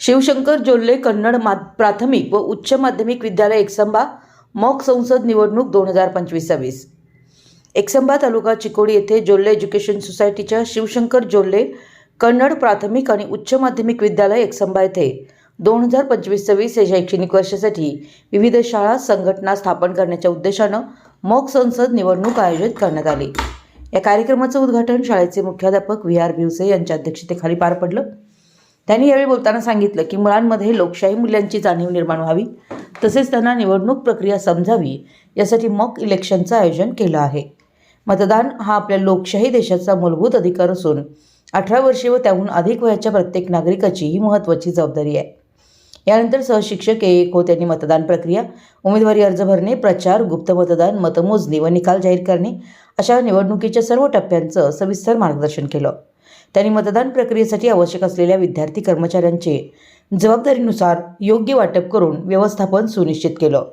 शिवशंकर जोल्ले कन्नड मा प्राथमिक व उच्च माध्यमिक विद्यालय एकसंबा मॉक संसद निवडणूक दोन हजार पंचवीस सव्वीस. एकसंबा तालुका चिकोडी येथे जोल्ले एज्युकेशन सोसायटीच्या शिवशंकर जोल्ले कन्नड प्राथमिक आणि उच्च माध्यमिक विद्यालय एकसंबा येथे दोन हजार पंचवीस सव्वीस या शैक्षणिक वर्षासाठी विविध शाळा संघटना स्थापन करण्याच्या उद्देशानं मॉक संसद निवडणूक आयोजित करण्यात आली. या कार्यक्रमाचं उद्घाटन शाळेचे मुख्याध्यापक व्ही आर भिवसे यांच्या अध्यक्षतेखाली पार पडलं. त्यांनी यावेळी बोलताना सांगितलं की मुलांमध्ये लोकशाही मूल्यांची जाणीव निर्माण व्हावी तसेच त्यांना निवडणूक प्रक्रिया समजावी यासाठी मॉक इलेक्शनचं आयोजन केलं आहे. मतदान हा आपल्या लोकशाही देशाचा मूलभूत अधिकार असून अठरा वर्षे व त्याहून अधिक वयाच्या प्रत्येक नागरिकाची ही महत्त्वाची जबाबदारी आहे. यानंतर सहशिक्षक ए एक हो यांनी मतदान प्रक्रिया उमेदवारी अर्ज भरणे प्रचार गुप्त मतदान मतमोजणी व निकाल जाहीर करणे अशा निवडणुकीच्या सर्व टप्प्यांचं सविस्तर मार्गदर्शन केलं. त्यांनी मतदान प्रक्रियेसाठी आवश्यक असलेल्या विद्यार्थी कर्मचाऱ्यांचे जबाबदारीनुसार योग्य वाटप करून व्यवस्थापन सुनिश्चित केलं.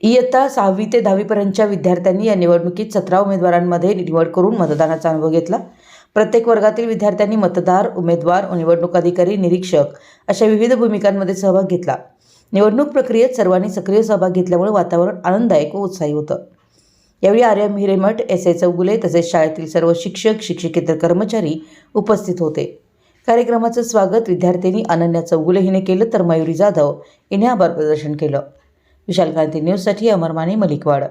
इयत्ता सहावी ते दहावीपर्यंतच्या विद्यार्थ्यांनी या निवडणुकीत सतरा उमेदवारांमध्ये निवड करून मतदानाचा अनुभव घेतला. प्रत्येक वर्गातील विद्यार्थ्यांनी मतदार उमेदवार निवडणूक अधिकारी निरीक्षक अशा विविध भूमिकांमध्ये सहभाग घेतला. निवडणूक प्रक्रियेत सर्वांनी सक्रिय सहभाग घेतल्यामुळे वातावरण आनंददायक व उत्साही होतं. यावेळी आर्य हिरेमठ एस ए चौगुले तसेच शाळेतील सर्व शिक्षक शिक्षकेतर कर्मचारी उपस्थित होते. कार्यक्रमाचं स्वागत विद्यार्थ्यांनी अनन्या चौगुले हिने केलं तर मयुरी जाधव हिने आभार प्रदर्शन केलं. विशाल क्रांती न्यूजसाठी अमरमाने मलिकवाड.